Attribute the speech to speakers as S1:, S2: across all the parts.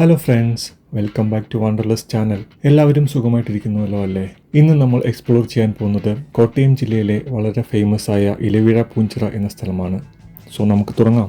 S1: Hello friends welcome back to Wanderless channel എല്ലാവരും സുഖമായിട്ടിരിക്കുന്നുവല്ലോ അല്ലേ? ഇന്ന് നമ്മൾ എക്സ്പ്ലോർ ചെയ്യാൻ പോകുന്നത് കോട്ടയം ജില്ലയിലെ വളരെ ഫേമസ് ആയ ഇലവിഴ പൂഞ്ചിറ എന്ന സ്ഥലമാണ്. സോ നമുക്ക് തുടങ്ങാം.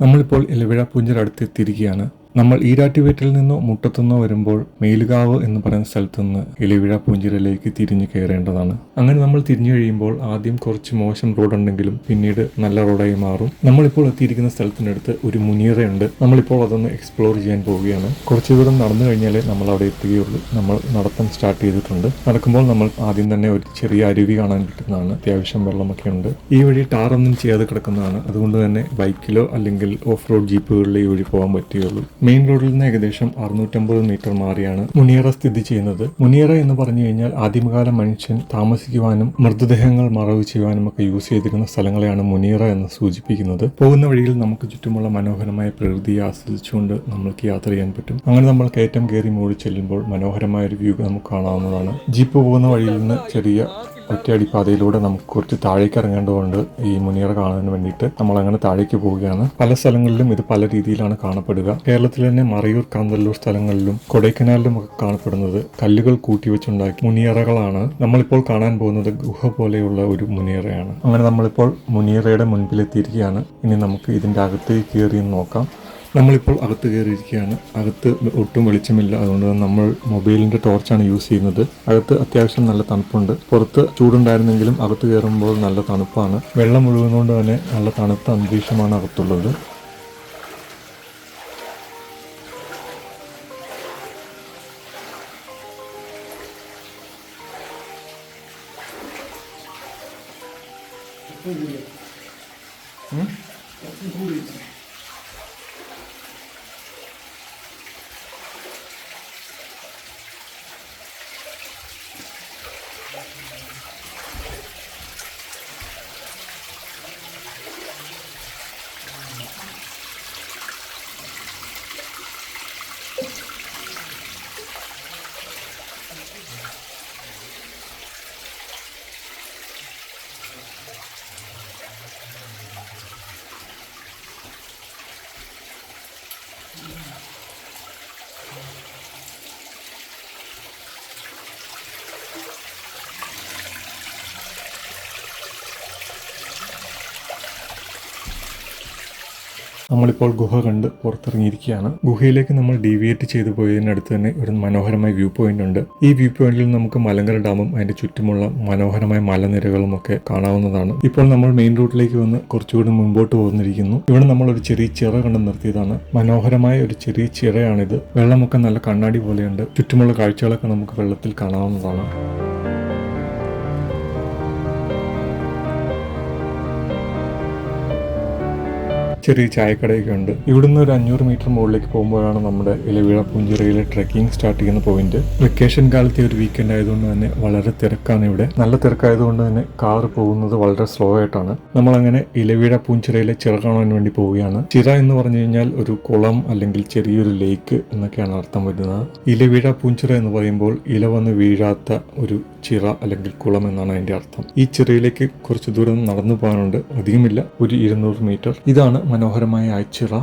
S1: നമ്മളിപ്പോൾ ഇലവിഴ പൂഞ്ചിറ അടുത്തെത്തിയിരിക്കുകയാണ്. നമ്മൾ ഈരാറ്റുപേറ്റിൽ നിന്നോ മുട്ടത്തുനിന്നോ വരുമ്പോൾ മേലുകാവ് എന്ന് പറയുന്ന സ്ഥലത്തു നിന്ന് ഇലവിഴ പൂഞ്ചിരയിലേക്ക് തിരിഞ്ഞു കയറേണ്ടതാണ്. അങ്ങനെ നമ്മൾ തിരിഞ്ഞു കഴിയുമ്പോൾ ആദ്യം കുറച്ച് മോശം റോഡുണ്ടെങ്കിലും പിന്നീട് നല്ല റോഡായി മാറും. നമ്മളിപ്പോൾ എത്തിയിരിക്കുന്ന സ്ഥലത്തിനടുത്ത് ഒരു മുനിയറയുണ്ട് നമ്മളിപ്പോൾ അതൊന്ന് എക്സ്പ്ലോർ ചെയ്യാൻ പോവുകയാണ്. കുറച്ച് ദൂരം നടന്നു കഴിഞ്ഞാലേ നമ്മൾ അവിടെ എത്തുകയുള്ളൂ. നമ്മൾ നടത്തം സ്റ്റാർട്ട് ചെയ്തിട്ടുണ്ട്. നടക്കുമ്പോൾ നമ്മൾ ആദ്യം തന്നെ ഒരു ചെറിയ അരുവി കാണാൻ കിട്ടുന്നതാണ് അത്യാവശ്യം വെള്ളമൊക്കെ ഉണ്ട്. ഈ വഴി ടാറൊന്നും ചെയ്യാതെ കിടക്കുന്നതാണ്. അതുകൊണ്ട് തന്നെ ബൈക്കിലോ അല്ലെങ്കിൽ ഓഫ് റോഡ് ജീപ്പുകളിലോ ഈ വഴി പോകാൻ പറ്റുകയുള്ളൂ. മെയിൻ റോഡിൽ നിന്ന് ഏകദേശം അറുന്നൂറ്റമ്പത് മീറ്റർ മാറിയാണ് മുനിയറ സ്ഥിതി ചെയ്യുന്നത്. മുനിയറ എന്ന് പറഞ്ഞു കഴിഞ്ഞാൽ ആദിമകാല മനുഷ്യൻ താമസിക്കുവാനും മൃതദേഹങ്ങൾ മറവ് ചെയ്യുവാനും ഒക്കെ യൂസ് ചെയ്തിരുന്ന സ്ഥലങ്ങളെയാണ് മുനിയറ എന്ന് സൂചിപ്പിക്കുന്നത്. പോകുന്ന വഴിയിൽ നമുക്ക് ചുറ്റുമുള്ള മനോഹരമായ പ്രകൃതിയെ ആസ്വദിച്ചുകൊണ്ട് നമ്മൾക്ക് യാത്ര ചെയ്യാൻ പറ്റും. അങ്ങനെ നമ്മൾ കയറ്റം കയറി മൂടി ചെല്ലുമ്പോൾ മനോഹരമായ ഒരു വ്യൂ നമുക്ക് കാണാവുന്നതാണ്. ജീപ്പ് പോകുന്ന വഴിയിൽ നിന്ന് ചെറിയ ഒറ്റയടി പാതയിലൂടെ നമുക്ക് കുറച്ച് താഴേക്ക് ഇറങ്ങേണ്ടതുകൊണ്ട് ഈ മുനിയറ കാണാൻ വേണ്ടിയിട്ട്. നമ്മൾ അങ്ങനെ താഴേക്ക് പോവുകയാണ്. പല സ്ഥലങ്ങളിലും ഇത് പല രീതിയിലാണ് കാണപ്പെടുക. കേരളത്തിൽ തന്നെ മറയൂർ കാന്തല്ലൂർ സ്ഥലങ്ങളിലും കൊടൈക്കനാലിലും ഒക്കെ കാണപ്പെടുന്നത് കല്ലുകൾ കൂട്ടി വെച്ചുണ്ടാക്കി മുനിയറകളാണ് നമ്മളിപ്പോൾ കാണാൻ പോകുന്നത് ഗുഹ പോലെയുള്ള ഒരു മുനിയറയാണ് അങ്ങനെ നമ്മളിപ്പോൾ മുനിയറയുടെ മുൻപിലെത്തിയിരിക്കുകയാണ്. ഇനി നമുക്ക് ഇതിന്റെ അകത്തേക്ക് കയറി നോക്കാം. നമ്മളിപ്പോൾ അകത്ത് കയറിയിരിക്കുകയാണ്. അകത്ത് ഒട്ടും വെളിച്ചമില്ല. അതുകൊണ്ട് നമ്മൾ മൊബൈലിന്റെ ടോർച്ചാണ് യൂസ് ചെയ്യുന്നത്. അകത്ത് അത്യാവശ്യം നല്ല തണുപ്പുണ്ട്. പുറത്ത് ചൂടുണ്ടായിരുന്നെങ്കിലും അകത്ത് കയറുമ്പോൾ നല്ല തണുപ്പാണ്. വെള്ളം ഒഴുകുന്നതുകൊണ്ട് തന്നെ നല്ല തണുത്ത അന്തരീക്ഷമാണ് അകത്തുള്ളത്. നമ്മളിപ്പോൾ ഗുഹ കണ്ട് പുറത്തിറങ്ങിയിരിക്കുകയാണ്. ഗുഹയിലേക്ക് നമ്മൾ ഡീവിയേറ്റ് ചെയ്തു പോയതിനടുത്ത് തന്നെ ഒരു മനോഹരമായ വ്യൂ പോയിന്റ് ഉണ്ട്. ഈ വ്യൂ പോയിന്റിൽ നമുക്ക് മലങ്കര ഡാമും അതിന്റെ ചുറ്റുമുള്ള മനോഹരമായ മലനിരകളും ഒക്കെ കാണാവുന്നതാണ്. ഇപ്പോൾ നമ്മൾ മെയിൻ റൂട്ടിലേക്ക് വന്ന് കുറച്ചുകൂടി മുൻപോട്ട് പോകുന്നിരിക്കുന്നു ഇവിടെ നമ്മൾ ഒരു ചെറിയ ചിറ കണ്ട് നിർത്തിയതാണ്. മനോഹരമായ ഒരു ചെറിയ ചിറയാണിത്. വെള്ളമൊക്കെ നല്ല കണ്ണാടി പോലെയുണ്ട്. ചുറ്റുമുള്ള കാഴ്ചകളൊക്കെ നമുക്ക് വെള്ളത്തിൽ കാണാവുന്നതാണ്. ചെറിയ ചായക്കടയൊക്കെ ഉണ്ട്. ഇവിടുന്ന് ഒരു അഞ്ഞൂറ് മീറ്റർ മുകളിലേക്ക് പോകുമ്പോഴാണ് നമ്മുടെ ഇലവിഴ പുഞ്ചിറയിലെ ട്രെക്കിംഗ് സ്റ്റാർട്ട് ചെയ്യുന്ന പോയിന്റ് വെക്കേഷൻ കാലത്തെ ഒരു വീക്കെൻഡ് ആയതുകൊണ്ട് തന്നെ വളരെ തിരക്കാണ് ഇവിടെ. നല്ല തിരക്കായതുകൊണ്ട് തന്നെ കാർ പോകുന്നത് വളരെ സ്ലോ ആയിട്ടാണ്. നമ്മൾ അങ്ങനെ ഇലവിഴ പൂഞ്ചിറയിലെ ചിറ കാണാൻ വേണ്ടി പോവുകയാണ്. ചിറ എന്ന് പറഞ്ഞു കഴിഞ്ഞാൽ ഒരു കുളം അല്ലെങ്കിൽ ചെറിയൊരു ലേക്ക് എന്നൊക്കെയാണ് അർത്ഥം വരുന്നത്. ഇലവിഴ പൂഞ്ചിറ എന്ന് പറയുമ്പോൾ ഇല വന്ന് വീഴാത്ത ഒരു ചിറ അല്ലെങ്കിൽ കുളം എന്നാണ് അതിന്റെ അർത്ഥം. ഈ ചിറയിലേക്ക് കുറച്ച് ദൂരം നടന്നു പോകാനുണ്ട്. അധികമില്ല. ഒരു ഇരുന്നൂറ് മീറ്റർ. ഇതാണ് മനോഹരമായ ആ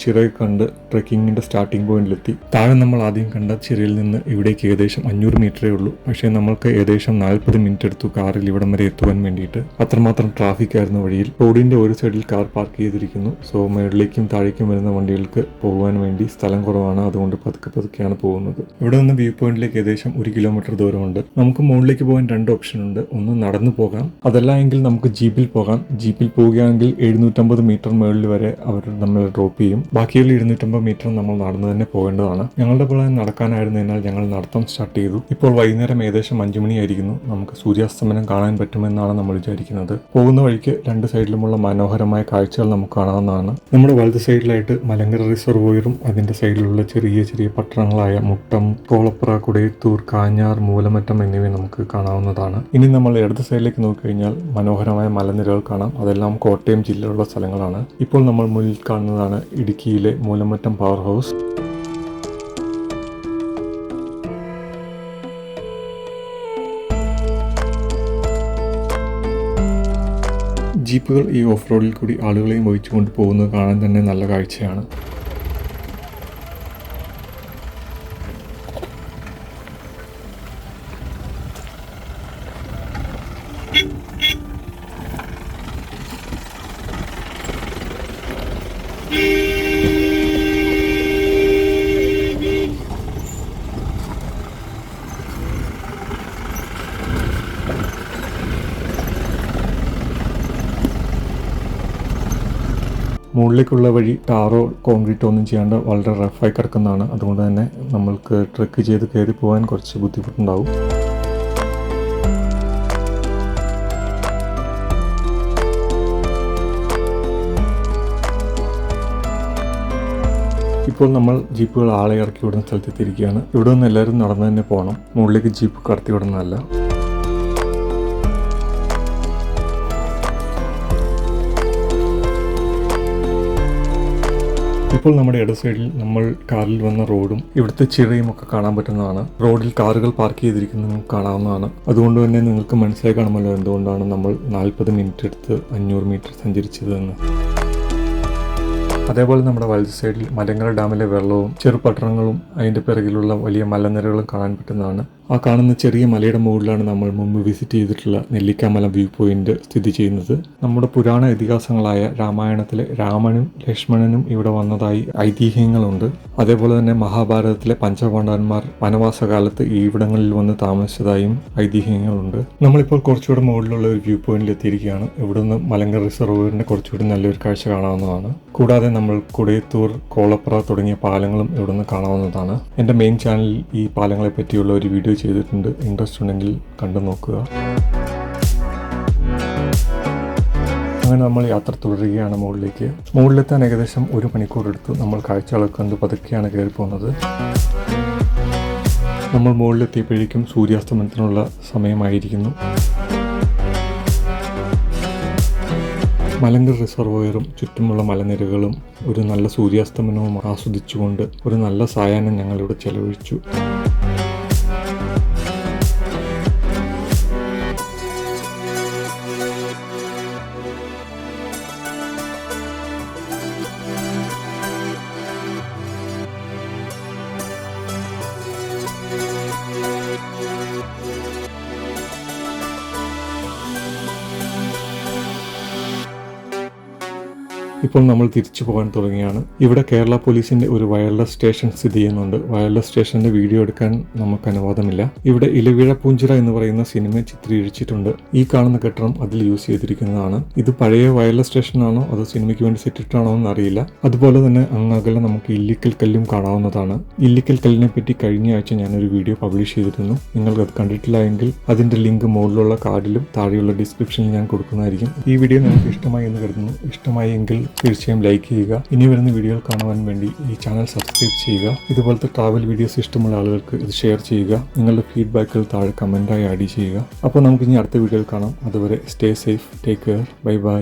S1: ചിറ നമ്മൾ ചിറയെ കണ്ട് ട്രെക്കിങ്ങിന്റെ സ്റ്റാർട്ടിംഗ് പോയിന്റിലെത്തി താഴെ നമ്മൾ ആദ്യം കണ്ട ചിറയിൽ നിന്ന് ഇവിടേക്ക് ഏകദേശം അഞ്ഞൂറ് മീറ്ററേ ഉള്ളൂ. പക്ഷേ നമ്മൾക്ക് ഏകദേശം നാൽപ്പത് മിനിറ്റ് എടുത്തു കാറിൽ ഇവിടം വരെ എത്തുവാൻ വേണ്ടിയിട്ട്. അത്രമാത്രം ട്രാഫിക് ആയിരുന്നു വഴിയിൽ റോഡിന്റെ ഒരു സൈഡിൽ കാർ പാർക്ക് ചെയ്തിരിക്കുന്നു. സോ മുകളിലേക്കും താഴേക്കും വരുന്ന വണ്ടികൾക്ക് പോകാൻ വേണ്ടി സ്ഥലം കുറവാണ്. അതുകൊണ്ട് പതുക്കെ പതുക്കെയാണ് പോകുന്നത്. ഇവിടെ നിന്ന് വ്യൂ പോയിന്റിലേക്ക് ഏകദേശം ഒരു കിലോമീറ്റർ ദൂരമുണ്ട്. നമുക്ക് മുകളിലേക്ക് പോകാൻ രണ്ട് ഓപ്ഷൻ ഉണ്ട്. ഒന്ന് നടന്നു പോകാം. അതല്ല എങ്കിൽ നമുക്ക് ജീപ്പിൽ പോകാം. ജീപ്പിൽ പോവുകയാണെങ്കിൽ എഴുന്നൂറ്റമ്പത് മീറ്റർ മുകളിൽ വരെ അവർ നമ്മളെ ഡ്രോപ്പ് ചെയ്യും. ബാക്കിയുള്ള ഇരുന്നൂറ്റമ്പത് മീറ്റർ നമ്മൾ നടന്നു തന്നെ പോകേണ്ടതാണ്. ഞങ്ങളുടെ പ്ലാൻ നടക്കാനായിരുന്നതിനാൽ ഞങ്ങൾ നടത്തം സ്റ്റാർട്ട് ചെയ്തു. ഇപ്പോൾ വൈകുന്നേരം ഏകദേശം അഞ്ചു മണിയായിരിക്കുന്നു. നമുക്ക് സൂര്യാസ്തമനം കാണാൻ പറ്റുമെന്നാണ് നമ്മൾ വിചാരിക്കുന്നത്. പോകുന്ന വഴിക്ക് രണ്ട് സൈഡിലുമുള്ള മനോഹരമായ കാഴ്ചകൾ നമുക്ക് കാണാവുന്നതാണ്. നമ്മുടെ വലത് സൈഡിലായിട്ട് മലങ്കര റിസർവോയറും അതിന്റെ സൈഡിലുള്ള ചെറിയ ചെറിയ പട്ടണങ്ങളായ മുട്ടം കോളപ്ര കുടയത്തൂർ കാഞ്ഞാർ മൂലമറ്റം എന്നിവ നമുക്ക് കാണാവുന്നതാണ്. ഇനി നമ്മൾ ഇടത് സൈഡിലേക്ക് നോക്കിക്കഴിഞ്ഞാൽ മനോഹരമായ മലനിരകൾ കാണാം. അതെല്ലാം കോട്ടയം ജില്ലയിലുള്ള സ്ഥലങ്ങളാണ്. ഇപ്പോൾ നമ്മൾ മുന്നിൽ കാണുന്നതാണ് ഇടുക്കിയിലെ മൂലമറ്റം പവർ ഹൗസ് ജീപ്പുകൾ ഈ ഓഫ് റോഡിൽ കൂടി ആളുകളെയും വഹിച്ചുകൊണ്ട് പോകുന്നത് കാണാൻ തന്നെ നല്ല കാഴ്ചയാണ്. മുകളിലേക്കുള്ള വഴി ടാറോ കോൺക്രീറ്റോ ഒന്നും ചെയ്യാണ്ട് വളരെ റഫായി കിടക്കുന്നതാണ്. അതുകൊണ്ട് തന്നെ നമ്മൾക്ക് ട്രക്ക് ചെയ്ത് കയറി പോകാൻ കുറച്ച് ബുദ്ധിമുട്ടുണ്ടാവും. ഇപ്പോൾ നമ്മൾ ജീപ്പുകൾ ആളെ ഇറക്കി വിടുന്ന സ്ഥലത്തെത്തിയിരിക്കുകയാണ്. ഇവിടെ നിന്ന് എല്ലാവരും നടന്നു തന്നെ പോകണം. മുകളിലേക്ക് ജീപ്പ് കടത്തി വിടുന്നതല്ല. ഇപ്പോൾ നമ്മുടെ ഇട സൈഡിൽ നമ്മൾ കാറിൽ വന്ന റോഡും ഇവിടുത്തെ ചിറയും ഒക്കെ കാണാൻ പറ്റുന്നതാണ്. റോഡിൽ കാറുകൾ പാർക്ക് ചെയ്തിരിക്കുന്നതും കാണാവുന്നതാണ്. അതുകൊണ്ട് തന്നെ നിങ്ങൾക്ക് മനസ്സിലായി കാണുമല്ലോ എന്തുകൊണ്ടാണ് നമ്മൾ നാൽപ്പത് മിനിറ്റ് എടുത്ത് അഞ്ഞൂറ് മീറ്റർ സഞ്ചരിച്ചതെന്ന്. അതേപോലെ നമ്മുടെ വലത് സൈഡിൽ മലങ്കര ഡാമിലെ വെള്ളവും ചെറുപട്ടണങ്ങളും അതിന്റെ പിറകിലുള്ള വലിയ മലനിരകളും കാണാൻ പറ്റുന്നതാണ്. ആ കാണുന്ന ചെറിയ മലയുടെ മുകളിലാണ് നമ്മൾ മുമ്പ് വിസിറ്റ് ചെയ്തിട്ടുള്ള നെല്ലിക്കാമല വ്യൂ പോയിന്റ് സ്ഥിതി ചെയ്യുന്നത്. നമ്മുടെ പുരാണ ഇതിഹാസങ്ങളായ രാമായണത്തിലെ രാമനും ലക്ഷ്മണനും ഇവിടെ വന്നതായി ഐതിഹ്യങ്ങളുണ്ട്. അതേപോലെ തന്നെ മഹാഭാരതത്തിലെ പഞ്ചപാണ്ഡവന്മാർ വനവാസകാലത്ത് ഈ ഇവിടങ്ങളിൽ വന്ന് താമസിച്ചതായും ഐതിഹ്യങ്ങളുണ്ട്. നമ്മളിപ്പോൾ കുറച്ചുകൂടെ മുകളിലുള്ള ഒരു വ്യൂ പോയിന്റിൽ എത്തിയിരിക്കുകയാണ്. ഇവിടുന്ന് മലങ്കർ റിസർവറിന്റെ കുറച്ചുകൂടി നല്ലൊരു കാഴ്ച കാണാവുന്നതാണ്. കൂടാതെ നമ്മൾ കുടയത്തൂർ കോളപ്ര തുടങ്ങിയ പാലങ്ങളും ഇവിടെ നിന്ന് കാണാവുന്നതാണ്. എന്റെ മെയിൻ ചാനലിൽ ഈ പാലങ്ങളെ പറ്റിയുള്ള ഒരു വീഡിയോ ചെയ്തിട്ടുണ്ട്. ഇൻട്രസ്റ്റ് ഉണ്ടെങ്കിൽ കണ്ടു നോക്കുക. അങ്ങനെ നമ്മൾ യാത്ര തുടരുകയാണ് മുകളിലേക്ക്. മുകളിലെത്താൻ ഏകദേശം ഒരു മണിക്കൂർ എടുത്ത്. നമ്മൾ കാഴ്ചകളൊക്കെ കണ്ട് പതുക്കെയാണ് കയറി പോകുന്നത്. നമ്മൾ മുകളിലെത്തിയപ്പോഴേക്കും സൂര്യാസ്തമനത്തിനുള്ള സമയമായിരിക്കുന്നു. മലങ്കർ റിസർവോയറും ചുറ്റുമുള്ള മലനിരകളും ഒരു നല്ല സൂര്യാസ്തമനവും ആസ്വദിച്ചുകൊണ്ട് ഒരു നല്ല സായാഹ്നം ഞങ്ങളിവിടെ ചെലവഴിച്ചു. ഇപ്പോൾ നമ്മൾ തിരിച്ചു പോകാൻ തുടങ്ങിയാണ്. ഇവിടെ കേരള പോലീസിന്റെ ഒരു വയർലെസ് സ്റ്റേഷൻ സ്ഥിതി ചെയ്യുന്നുണ്ട്. വയർലെസ് സ്റ്റേഷന്റെ വീഡിയോ എടുക്കാൻ നമുക്ക് അനുവാദമില്ല. ഇവിടെ ഇലവിഴ പൂഞ്ചിറ എന്ന് പറയുന്ന സിനിമ ചിത്രീകരിച്ചിട്ടുണ്ട്. ഈ കാണുന്ന കെട്ടിടം അതിൽ യൂസ് ചെയ്തിരിക്കുന്നതാണ്. ഇത് പഴയ വയർലെസ് സ്റ്റേഷനാണോ അതോ സിനിമയ്ക്ക് വേണ്ടി സെറ്റിട്ടാണോ എന്ന് അറിയില്ല അതുപോലെ തന്നെ അങ്ങകലെ നമുക്ക് ഇല്ലിക്കൽ കല്ലും കാണാവുന്നതാണ്. ഇല്ലിക്കൽ കല്ലിനെ പറ്റി കഴിഞ്ഞ ആഴ്ച ഞാനൊരു വീഡിയോ പബ്ലിഷ് ചെയ്തിരുന്നു. നിങ്ങൾക്ക് അത് കണ്ടിട്ടില്ല എങ്കിൽ അതിന്റെ ലിങ്ക് മുകളിലുള്ള കാർഡിലും താഴെയുള്ള ഡിസ്ക്രിപ്ഷനിൽ ഞാൻ കൊടുക്കുന്നതായിരിക്കും. ഈ വീഡിയോ നിങ്ങൾക്ക് ഇഷ്ടമായി എന്ന് കരുതുന്നു. ഇഷ്ടമായി എങ്കിൽ തീർച്ചയായും ലൈക്ക് ചെയ്യുക. ഇനി വരുന്ന വീഡിയോകൾ കാണുവാൻ വേണ്ടി ഈ ചാനൽ സബ്സ്ക്രൈബ് ചെയ്യുക. ഇതുപോലത്തെ ട്രാവൽ വീഡിയോസ് ഇഷ്ടമുള്ള ആളുകൾക്ക് ഇത് ഷെയർ ചെയ്യുക. നിങ്ങളുടെ ഫീഡ്ബാക്കുകൾ താഴെ കമന്റായി ആഡ് ചെയ്യുക. അപ്പോൾ നമുക്ക് ഇനി അടുത്ത വീഡിയോയിൽ കാണാം. അതുവരെ stay safe take care bye bye